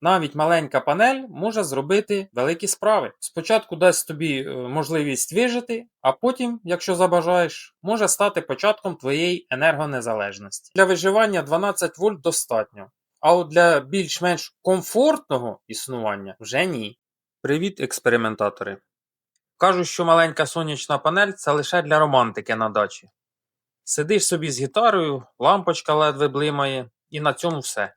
Навіть маленька панель може зробити великі справи. Спочатку дасть тобі е, можливість вижити, а потім, якщо забажаєш, може стати початком твоєї енергонезалежності. Для виживання 12 вольт достатньо, а от для більш-менш комфортного існування вже ні. Привіт, експериментатори! Кажуть, що маленька сонячна панель це лише для романтики на дачі. Сидиш собі з гітарою, лампочка ледве блимає, і на цьому все.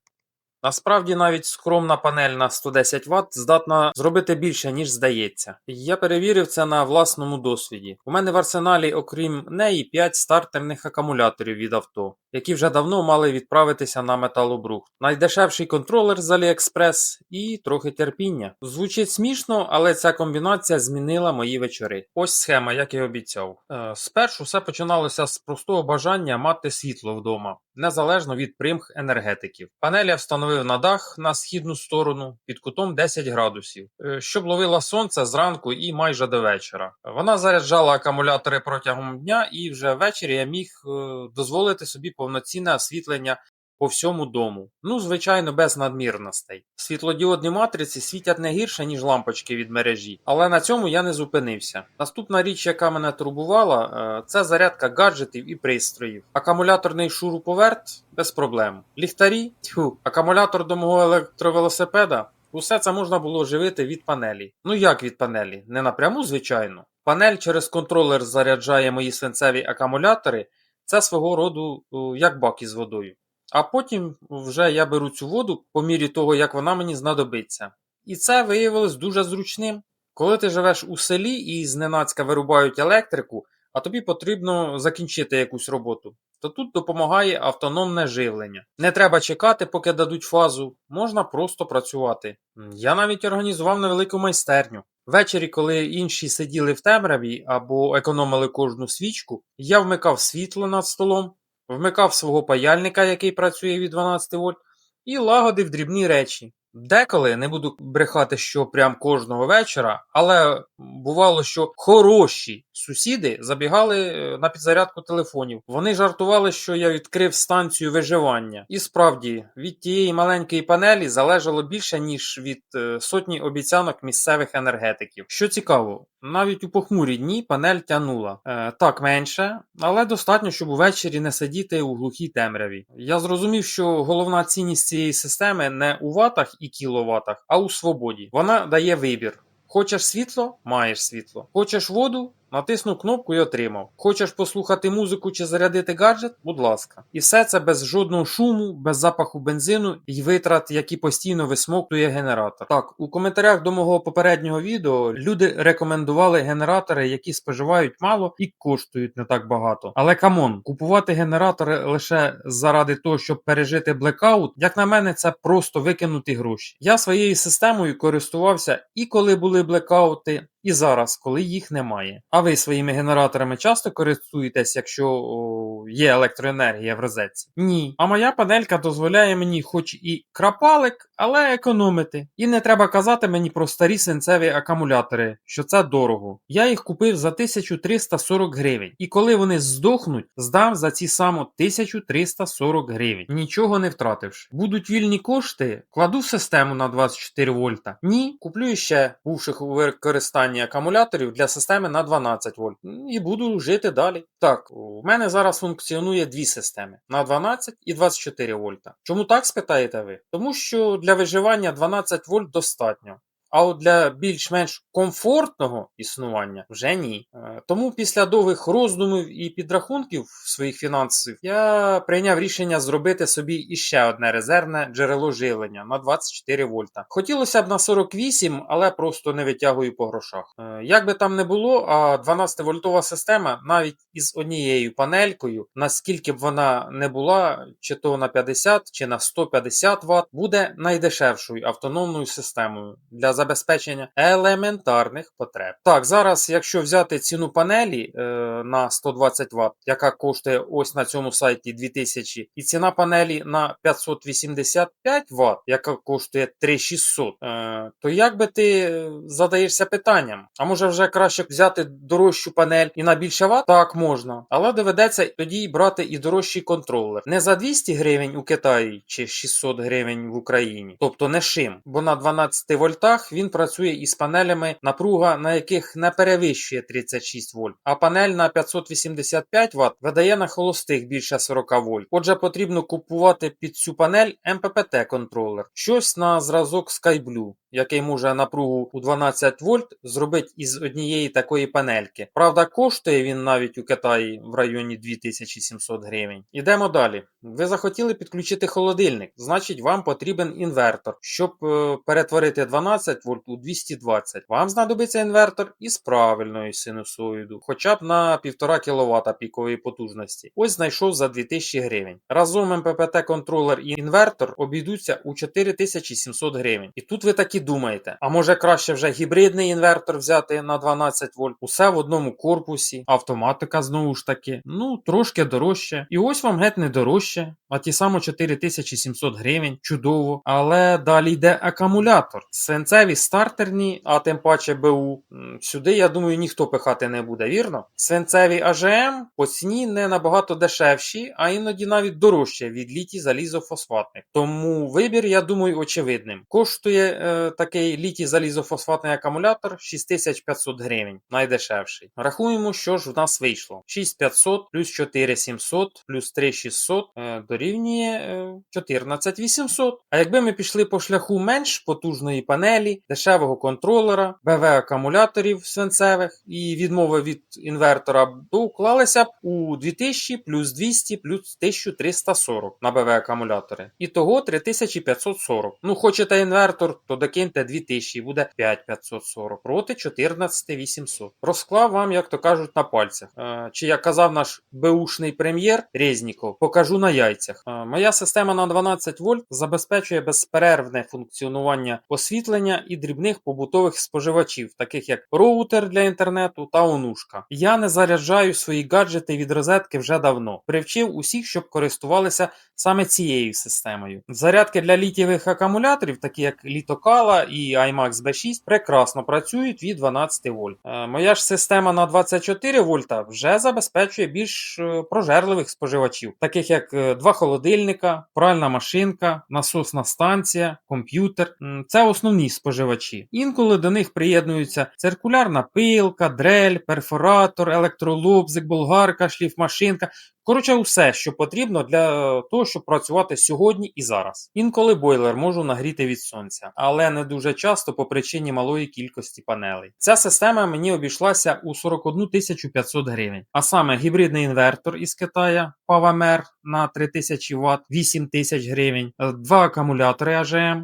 Насправді навіть скромна панель на 110 Вт здатна зробити більше, ніж здається. Я перевірив це на власному досвіді. У мене в арсеналі, окрім неї, 5 стартерних акумуляторів від авто, які вже давно мали відправитися на металобрухт. Найдешевший контролер з AliExpress і трохи терпіння. Звучить смішно, але ця комбінація змінила мої вечори. Ось схема, як і обіцяв. Е, спершу все починалося з простого бажання мати світло вдома, незалежно від примх енергетиків. Панель я встановив на дах на східну сторону під кутом 10 градусів, е, щоб ловила сонце зранку і майже до вечора. Вона заряджала акумулятори протягом дня, і вже ввечері я міг е, дозволити собі повноцінне освітлення по всьому дому. Ну, звичайно, без надмірностей. Світлодіодні матриці світять не гірше, ніж лампочки від мережі, але на цьому я не зупинився. Наступна річ, яка мене турбувала, е, це зарядка гаджетів і пристроїв. Акумуляторний шуруповерт без проблем. Ліхтарі, тьфу, акумулятор до мого електровелосипеда. Усе це можна було живити від панелі. Ну як від панелі? Не напряму, звичайно. Панель через контролер заряджає мої свинцеві акумулятори. Це свого роду як бак із водою. А потім вже я беру цю воду по мірі того, як вона мені знадобиться. І це виявилось дуже зручним. Коли ти живеш у селі і зненацька вирубають електрику, а тобі потрібно закінчити якусь роботу, то тут допомагає автономне живлення. Не треба чекати, поки дадуть фазу, можна просто працювати. Я навіть організував невелику майстерню. Ввечері, коли інші сиділи в темряві або економили кожну свічку, я вмикав світло над столом, вмикав свого паяльника, який працює від 12 вольт, і лагодив дрібні речі. Деколи не буду брехати, що прям кожного вечора, але бувало, що хороші сусіди забігали е, на підзарядку телефонів. Вони жартували, що я відкрив станцію виживання. І справді, від тієї маленької панелі залежало більше, ніж від е, сотні обіцянок місцевих енергетиків. Що цікаво, навіть у похмурі дні панель тянула. Е, так менше, але достатньо, щоб увечері не сидіти у глухій темряві. Я зрозумів, що головна цінність цієї системи не у ватах і кіловатах, а у свободі. Вона дає вибір. Хочеш світло маєш світло. Хочеш воду натиснув кнопку і отримав. Хочеш послухати музику чи зарядити гаджет? Будь ласка. І все це без жодного шуму, без запаху бензину і витрат, які постійно висмоктує генератор. Так, у коментарях до мого попереднього відео люди рекомендували генератори, які споживають мало і коштують не так багато. Але камон, купувати генератори лише заради того, щоб пережити блекаут, як на мене, це просто викинути гроші. Я своєю системою користувався і коли були блекаути, і зараз, коли їх немає. А ви своїми генераторами часто користуєтесь, якщо о, є електроенергія в розетці? Ні. А моя панелька дозволяє мені, хоч і крапалик, але економити. І не треба казати мені про старі синцеві акумулятори, що це дорого. Я їх купив за 1340 гривень. І коли вони здохнуть, здам за ці само 1340 гривень, нічого не втративши. Будуть вільні кошти, кладу систему на 24 вольта. Ні, куплю ще бувших у використанні акумуляторів для системи на 12 вольт. І буду жити далі. Так, у мене зараз функціонує дві системи на 12 і 24 вольта. Чому так спитаєте ви? Тому що для виживання 12 вольт достатньо. А от для більш-менш комфортного існування вже ні. Е, Тому після довгих роздумів і підрахунків своїх фінансів я прийняв рішення зробити собі іще одне резервне джерело живлення на 24 вольта. Хотілося б на 48, але просто не витягую по грошах. Е, Як би там не було, а 12-вольтова система навіть із однією панелькою, наскільки б вона не була, чи то на 50, чи на 150 Вт, буде найдешевшою автономною системою для забезпечення елементарних потреб. Так, зараз, якщо взяти ціну панелі е, на 120 Вт, яка коштує ось на цьому сайті 2000, і ціна панелі на 585 Вт, яка коштує 3600, е, то як би ти задаєшся питанням? А може вже краще взяти дорожчу панель і на більше Вт? Так, можна. Але доведеться тоді брати і дорожчий контролер. Не за 200 гривень у Китаї чи 600 гривень в Україні, тобто не шим, бо на 12 вольтах він працює із панелями, напруга на яких не перевищує 36 вольт, а панель на 585 Вт видає на холостих більше 40 вольт. Отже, потрібно купувати під цю панель МППТ контролер, щось на зразок SkyBlue який може напругу у 12 вольт зробити із однієї такої панельки. Правда, коштує він навіть у Китаї в районі 2700 гривень. Ідемо далі. Ви захотіли підключити холодильник, значить вам потрібен інвертор, щоб е, перетворити 12 вольт у 220. Вам знадобиться інвертор із правильною синусоїду, хоча б на 1,5 кВт пікової потужності. Ось знайшов за 2000 гривень. Разом МППТ контролер і інвертор обійдуться у 4700 гривень. І тут ви такі думаєте, а може краще вже гібридний інвертор взяти на 12 вольт, усе в одному корпусі, автоматика знову ж таки, ну трошки дорожче. І ось вам геть не дорожче, а ті само 4700 гривень, чудово. Але далі йде акумулятор. Свинцеві стартерні, а тим паче БУ. Сюди, я думаю, ніхто пихати не буде, вірно? Свинцеві АЖМ по ціні не набагато дешевші, а іноді навіть дорожче від літій залізофосфатних. Тому вибір, я думаю, очевидним. Коштує е, такий літій залізофосфатний акумулятор 6500 гривень, найдешевший. Рахуємо, що ж в нас вийшло. 6500 плюс 4700 плюс 3600 е, дорівнює е, 14800. А якби ми пішли по шляху менш потужної панелі, дешевого контролера, БВ акумуляторів свинцевих і відмови від інвертора, то уклалися б у 2000 плюс 200 плюс 1340 на БВ акумулятори. Ітого 3540. Ну, хочете інвертор, то докиньте 2000 і буде 5540 проти 14800. Розклав вам, як то кажуть, на пальцях. Е, Чи як казав наш беушний прем'єр Резніков, покажу на яйцях. Е, Моя система на 12 вольт забезпечує безперервне функціонування освітлення і дрібних побутових споживачів, таких як роутер для інтернету та онушка. Я не заряджаю свої гаджети від розетки вже давно. Привчив усіх, щоб користувалися саме цією системою. Зарядки для літієвих акумуляторів, такі як Літокала і iMax B6, прекрасно працюють від 12 вольт. Е, Моя ж система на 24 вольта вже забезпечує більш е, прожерливих споживачів, таких як е, два холодильника, пральна машинка, насосна станція, комп'ютер. Це основні споживачі. Інколи до них приєднуються циркулярна пилка, дрель, перфоратор, електролобзик, болгарка, шліфмашинка. Коротше, усе, що потрібно для того, щоб працювати сьогодні і зараз. Інколи бойлер можу нагріти від сонця, але не дуже часто по причині малої кількості панелей. Ця система мені обійшлася у 41 500 гривень. А саме гібридний інвертор із Китая PowerMer на 3000 Вт 8 тисяч гривень, два акумулятори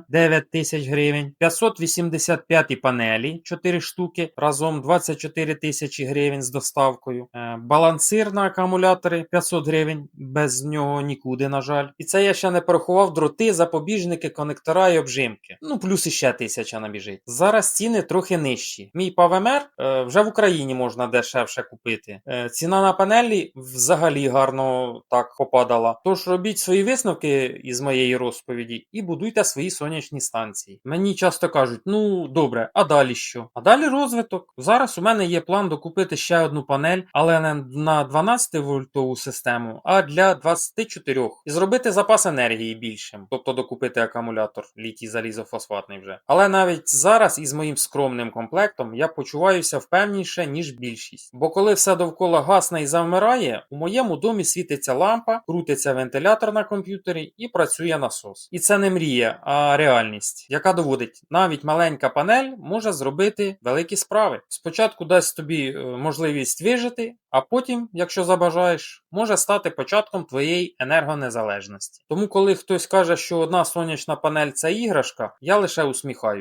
9 тисяч гривень, 585 панелі 4 штуки, разом 24 тисячі гривень з доставкою, е, балансир на акумулятори 500 гривень, без нього нікуди, на жаль. І це я ще не порахував дроти, запобіжники, конектора і обжимки. Ну, плюс іще тисяча набіжить. Зараз ціни трохи нижчі. Мій PowerMer е, вже в Україні можна дешевше купити. Е, ціна на панелі взагалі гарно так попадала. Тож робіть свої висновки із моєї розповіді і будуйте свої сонячні станції. Мені часто кажуть, ну добре, а далі що? А далі розвиток. Зараз у мене є план докупити ще одну панель, але не на 12 вольтову систему, а для 24. І зробити запас енергії більшим, тобто докупити акумулятор літій залізофосфатний вже. Але навіть зараз із моїм скромним комплектом я почуваюся впевніше, ніж більшість. Бо коли все довкола гасне і завмирає, у моєму домі світиться лампа, крутиться вентилятор на комп'ютері і працює насос. І це не мрія, а реальність, яка доводить, навіть маленька панель може зробити великі справи. Спочатку дасть тобі е, можливість вижити, а потім, якщо забажаєш, може стати початком твоєї енергонезалежності. Тому, коли хтось каже, що одна сонячна панель це іграшка, я лише усміхаю.